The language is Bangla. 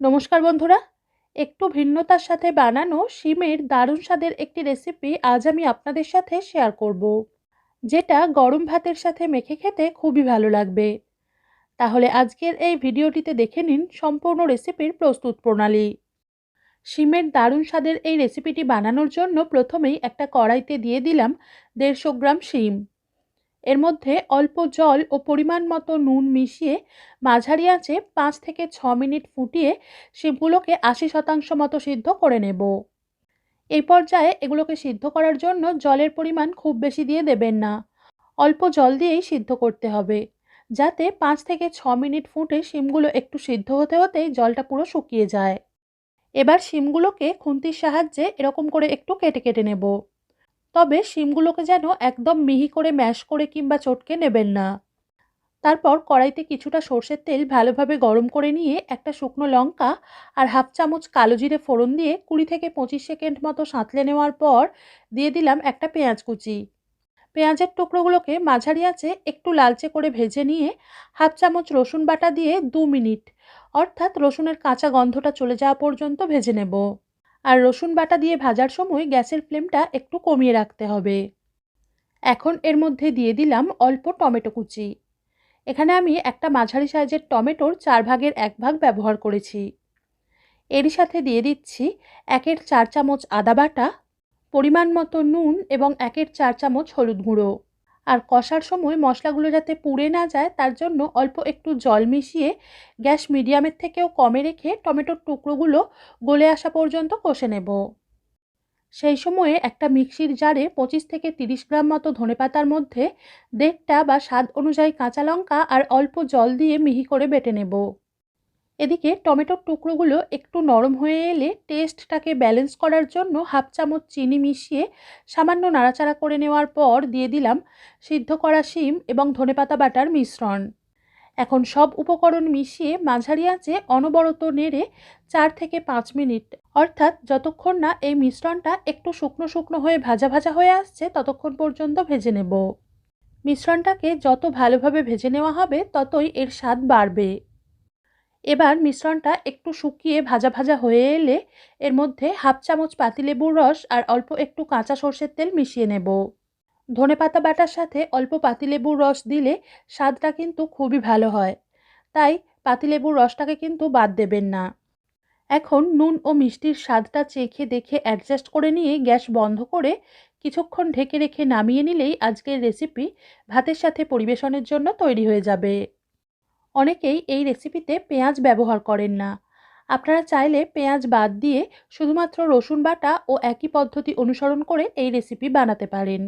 নমস্কার বন্ধুরা, একটু ভিন্নতার সাথে বানানো শিমের দারুণ স্বাদের একটি রেসিপি আজ আমি আপনাদের সাথে শেয়ার করব, যেটা গরম ভাতের সাথে মেখে খেতে খুবই ভালো লাগবে। তাহলে আজকের এই ভিডিওটিতে দেখে নিন সম্পূর্ণ রেসিপির প্রস্তুত প্রণালী। শিমের দারুণ স্বাদের এই রেসিপিটি বানানোর জন্য প্রথমেই একটা কড়াইতে দিয়ে দিলাম দেড়শো গ্রাম শিম। এর মধ্যে অল্প জল ও পরিমাণ মতো নুন মিশিয়ে মাঝারি আঁচে পাঁচ থেকে ছ মিনিট ফুটিয়ে শিমগুলোকে আশি শতাংশ মতো সিদ্ধ করে নেব। এই পর্যায়ে এগুলোকে সিদ্ধ করার জন্য জলের পরিমাণ খুব বেশি দিয়ে দেবেন না। অল্প জল দিয়েই সিদ্ধ করতে হবে, যাতে পাঁচ থেকে ছ মিনিট ফুটে শিমগুলো একটু সিদ্ধ হতে হতেই জলটা পুরো শুকিয়ে যায়। এবার শিমগুলোকে খুন্তির সাহায্যে এরকম করে একটু কেটে কেটে নেব। তবে শিমগুলোকে যেন একদম মিহি করে ম্যাশ করে কিংবা চটকে নেবেন না। তারপর কড়াইতে কিছুটা সর্ষের তেল ভালোভাবে গরম করে নিয়ে একটা শুকনো লঙ্কা আর হাফ চামচ কালো জিরে ফোড়ন দিয়ে কুড়ি থেকে পঁচিশ সেকেন্ড মতো সাঁতলে নেওয়ার পর দিয়ে দিলাম একটা পেঁয়াজ কুচি। পেঁয়াজের টুকরোগুলোকে মাঝারি আছে একটু লালচে করে ভেজে নিয়ে হাফ চামচ রসুন বাটা দিয়ে দু মিনিট অর্থাৎ রসুনের কাঁচা গন্ধটা চলে যাওয়া পর্যন্ত ভেজে নেব। আর রসুন বাটা দিয়ে ভাজার সময় গ্যাসের ফ্লেমটা একটু কমিয়ে রাখতে হবে। এখন এর মধ্যে দিয়ে দিলাম অল্প টমেটো কুচি। এখানে আমি একটা মাঝারি সাইজের টমেটোর চার ভাগের এক ভাগ ব্যবহার করেছি। এরই সাথে দিয়ে দিচ্ছি একের চার চামচ আদা বাটা, পরিমাণ মতো নুন এবং একের চার চামচ হলুদ গুঁড়ো। আর কষার সময় মশলাগুলো যাতে পুড়ে না যায়, তার জন্য অল্প একটু জল মিশিয়ে গ্যাস মিডিয়ামের থেকেও কমে রেখে টমেটোর টুকরোগুলো গলে আসা পর্যন্ত কষে নেব। সেই সময়ে একটা মিক্সির জারে পঁচিশ থেকে তিরিশ গ্রাম মতো ধনেপাতার মধ্যে দেড়টা বা স্বাদ অনুযায়ী কাঁচা লঙ্কা আর অল্প জল দিয়ে মিহি করে বেটে নেব। এদিকে টমেটোর টুকরোগুলো একটু নরম হয়ে এলে টেস্টটাকে ব্যালেন্স করার জন্য হাফ চামচ চিনি মিশিয়ে সামান্য নাড়াচাড়া করে নেওয়ার পর দিয়ে দিলাম সিদ্ধ করা শিম এবং ধনেপাতা বাটার মিশ্রণ। এখন সব উপকরণ মিশিয়ে মাঝারি আঁচে অনবরত নেড়ে চার থেকে পাঁচ মিনিট, অর্থাৎ যতক্ষণ না এই মিশ্রণটা একটু শুকনো শুকনো হয়ে ভাজা ভাজা হয়ে আসছে ততক্ষণ পর্যন্ত ভেজে নেব। মিশ্রণটাকে যত ভালোভাবে ভেজে নেওয়া হবে ততই এর স্বাদ বাড়বে। এবার মিশ্রণটা একটু শুকিয়ে ভাজা ভাজা হয়ে এলে এর মধ্যে হাফ চামচ পাতিলেবুর রস আর অল্প একটু কাঁচা সর্ষের তেল মিশিয়ে নেব। ধনে পাতা বাটার সাথে অল্প পাতিলেবুর রস দিলে স্বাদটা কিন্তু খুবই ভালো হয়। তাই পাতিলেবুর রসটাকে কিন্তু বাদ দেবেন না। এখন নুন ও মিষ্টির স্বাদটা চেখে দেখে অ্যাডজাস্ট করে নিয়ে গ্যাস বন্ধ করে কিছুক্ষণ ঢেকে রেখে নামিয়ে নিলেই আজকের রেসিপি ভাতের সাথে পরিবেশনের জন্য তৈরি হয়ে যাবে। অনেকেই এই রেসিপিতে পেঁয়াজ ব্যবহার করেন না। আপনারা চাইলে পেঁয়াজ বাদ দিয়ে শুধুমাত্র রসুন বাটা ও একই পদ্ধতি অনুসরণ করে এই রেসিপি বানাতে পারেন।